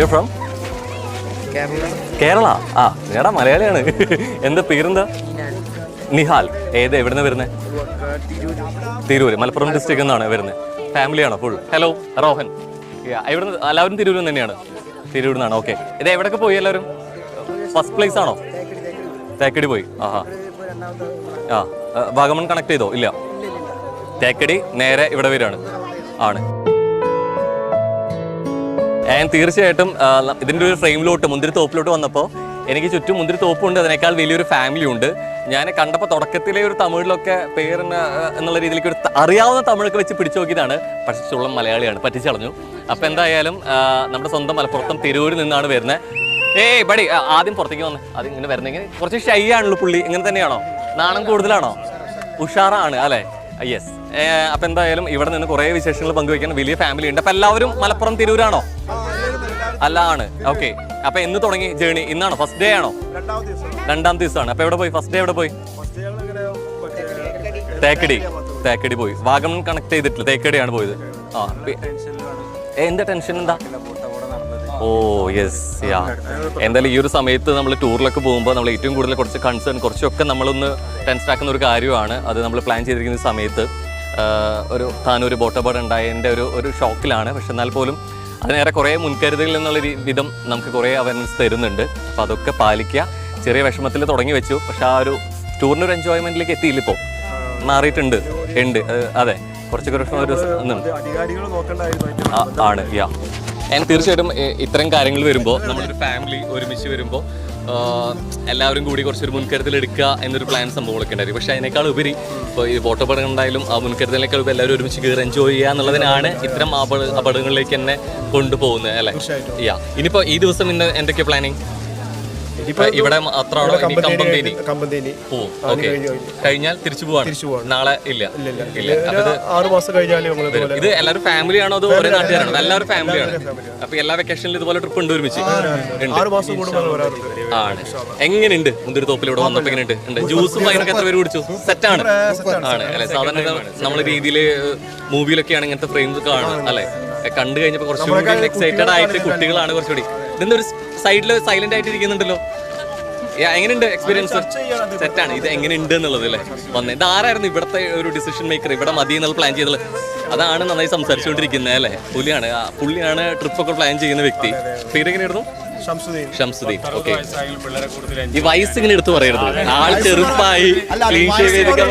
You from Kerala. ആ എടാ മലയാളിയാണ്. എന്താ പേരെന്താ? നിഹാൽ. ഏത് എവിടുന്ന് വരുന്നത് തിരൂര്. മലപ്പുറം ഡിസ്ട്രിക്റ്റിൽ നിന്നാണ് വരുന്നത് ഫാമിലിയാണോ ഫുൾ ഹലോ റോഹൻ. എവിടുന്ന് എല്ലാവരും തിരൂരിൽ തന്നെയാണ്. തിരൂരിൽ നിന്നാണ് ഓക്കെ ഇത് എവിടെയൊക്കെ പോയി എല്ലാവരും? ഫസ്റ്റ് പ്ലേസ് ആണോ? തേക്കടി പോയി. ആഹാ. ആ ആ, വാഗമൺ കണക്ട് ചെയ്തോ? ഇല്ല. തേക്കടി നേരെ ഇവിടെ വരികയാണ്. ആണ്. ഞാൻ തീർച്ചയായിട്ടും ഇതിന്റെ ഒരു ഫ്രെയിമിലോട്ട് മുന്തിരി തോപ്പിലോട്ട് വന്നപ്പോൾ എനിക്ക് ചുറ്റും മുന്തിരി തോപ്പുണ്ട് അതിനേക്കാൾ വലിയൊരു ഫാമിലി ഉണ്ട്. ഞാൻ കണ്ടപ്പോൾ തുടക്കത്തിലെ ഒരു തമിഴിലൊക്കെ പേരിന് എന്നുള്ള രീതിയിലേക്ക് ഒരു അറിയാവുന്ന തമിഴൊക്കെ വെച്ച് പിടിച്ചു നോക്കിയതാണ്. പക്ഷേ ചുള്ളം മലയാളിയാണ് പറ്റിച്ചളഞ്ഞു. അപ്പോൾ എന്തായാലും നമ്മുടെ സ്വന്തം മലപ്പുറത്തും തിരൂരിൽ നിന്നാണ് വരുന്നത് ഏയ് ബടി ആദ്യം പുറത്തേക്ക് വന്ന്. അത് ഇങ്ങനെ വരുന്നെങ്കിൽ കുറച്ച് ഷൈ ആണല്ലോ പുള്ളി. ഇങ്ങനെ തന്നെയാണോ? നാണം കൂടുതലാണോ? ഉഷാറാണ് അല്ലേ? യെസ് അപ്പൊ എന്തായാലും ഇവിടെ നിന്ന് കുറെ വിശേഷങ്ങൾ പങ്കുവയ്ക്കാൻ വലിയ ഫാമിലി ഉണ്ട്. അപ്പൊ എല്ലാവരും മലപ്പുറം തിരൂരാണോ? അല്ല ആണ്. ഓക്കെ അപ്പൊ എന്ന് തുടങ്ങി ജേണി ഇന്നാണോ? ഫസ്റ്റ് ഡേ ആണോ? രണ്ടാം ദിവസമാണ്. അപ്പൊ എവിടെ പോയി? ഫസ്റ്റ് ഡേ എവിടെ പോയി? തേക്കടി. തേക്കടി പോയി. വാഗമൺ കണക്ട് ചെയ്തിട്ടില്ല. തേക്കടിയാണ് പോയത്. ആ എന്താ ടെൻഷൻ എന്താ? ഓ യെസ് യാ എന്തായാലും ഈ ഒരു സമയത്ത് നമ്മൾ ടൂറിലൊക്കെ പോകുമ്പോൾ നമ്മൾ ഏറ്റവും കൂടുതൽ കുറച്ച് കൺസേൺ കുറച്ചൊക്കെ നമ്മളൊന്ന് ടെൻഷൻ ആക്കുന്ന ഒരു കാര്യമാണ്. അത് നമ്മൾ പ്ലാൻ ചെയ്തിരിക്കുന്ന സമയത്ത് ഒരു താനൊരു ബോട്ടബോർഡ് ഉണ്ടായതിന്റെ ഒരു ഒരു ഷോക്കിലാണ് പക്ഷെ എന്നാൽ പോലും അതിനേറെ കുറേ മുൻകരുതൽ എന്നുള്ള വിധം നമുക്ക് കുറേ അവയർനെസ് തരുന്നുണ്ട്. അപ്പോൾ അതൊക്കെ പാലിക്കുക ചെറിയ വിഷമത്തിൽ തുടങ്ങി വെച്ചു. പക്ഷെ ആ ഒരു ടൂറിന് ഒരു എൻജോയ്മെന്റിലേക്ക് എത്തിയില്ല ഇപ്പോൾ മാറിയിട്ടുണ്ട്. ഉണ്ട്. അത് കുറച്ചൊക്കെ ഒരു ആണ്. യാ ഞാൻ തീർച്ചയായിട്ടും ഇത്തരം കാര്യങ്ങൾ വരുമ്പോൾ നമ്മളൊരു ഫാമിലി ഒരുമിച്ച് വരുമ്പോൾ എല്ലാവരും കൂടി കുറച്ചൊരു മുൻകരുതൽ എടുക്കുക എന്നൊരു പ്ലാൻ സംഭവങ്ങളൊക്കെ ഉണ്ടായിരുന്നു പക്ഷേ അതിനേക്കാൾ ഉപരി ഇപ്പോൾ ഈ ബോട്ട് അപകടം ഉണ്ടായാലും ആ മുൻകരുതലിനേക്കാൾ ഉപരി എല്ലാവരും ഒരുമിച്ച് കയറി എൻജോയ് ചെയ്യുക എന്നുള്ളതിനാണ് ഇത്തരം അപകട അപകടങ്ങളിലേക്ക് തന്നെ കൊണ്ടുപോകുന്നത് അല്ലേ? യാ ഇനിയിപ്പോൾ ഈ ദിവസം ഇന്ന് എന്തൊക്കെ പ്ലാനിങ് ഇവിടെ കമ്പന്തേനി കഴിഞ്ഞാൽ തിരിച്ചു പോവാണ്. നാളെ ഇല്ല. ഇല്ല ആറ് മാസം കഴിഞ്ഞാലേ ഇത് എല്ലാവരും ഫാമിലിയാണോ അതോ ഒരേ നാട്ടുകാരാണ്? എല്ലാവരും ഫാമിലിയാണ് അപ്പൊ എല്ലാ വെക്കേഷനിലും ഇതുപോലെ ട്രിപ്പ് ഉണ്ട് ഒരുമിച്ച്? ആണ്. എങ്ങനെയുണ്ട്? മുന്തിരി തോപ്പിലൂടെ വന്നപ്പോ എങ്ങനെയുണ്ട്? ഉണ്ട്. ജ്യൂസും അതിനൊക്കെ എത്ര പേര് കുടിച്ചു? സെറ്റാണ് ആണ്. അല്ലെ? സാധാരണ നമ്മളെ രീതിയിൽ മൂവിയിലൊക്കെയാണ് ഇങ്ങനത്തെ ഫ്രെയിംസ് കാണുന്നത് അല്ലെ? കണ്ടു കഴിഞ്ഞപ്പോ കുറച്ചുകൂടി എക്സൈറ്റഡ് ആയിട്ട് കുട്ടികളാണ് കുറച്ചുകൂടി. ഇതെന്താ ഒരു സൈഡിൽ സൈലന്റ് ആയിട്ട് ഇരിക്കുന്നുണ്ടല്ലോ. എങ്ങനെയുണ്ട് എക്സ്പീരിയൻസ് സെറ്റാണ് ഇത് എങ്ങനെയുണ്ട് എന്നുള്ളത് അല്ലേ? വന്നേ ഇത് ആരായിരുന്നു ഇവിടുത്തെ ഒരു ഡിസിഷൻ മേക്കർ ഇവിടെ മതി എന്നുള്ള പ്ലാൻ ചെയ്തത്. അതാണ് നന്നായി സംസാരിച്ചുകൊണ്ടിരിക്കുന്നത് അല്ലേ? പുള്ളിയാണ് ആ, പുള്ളിയാണ് ട്രിപ്പ് ഒക്കെ പ്ലാൻ ചെയ്യുന്ന വ്യക്തി. പേരെങ്ങനെയായിരുന്നു? എങ്ങനെയായിരുന്നു ഷംസുദ്ദീൻ. ഓക്കെ ഈ വയസ്സ് ഇങ്ങനെ എടുത്തു പറയരുത്. ആൾ ചെറുപ്പായി ക്ലീൻ ഷേവ് ചെയ്തൊക്കെ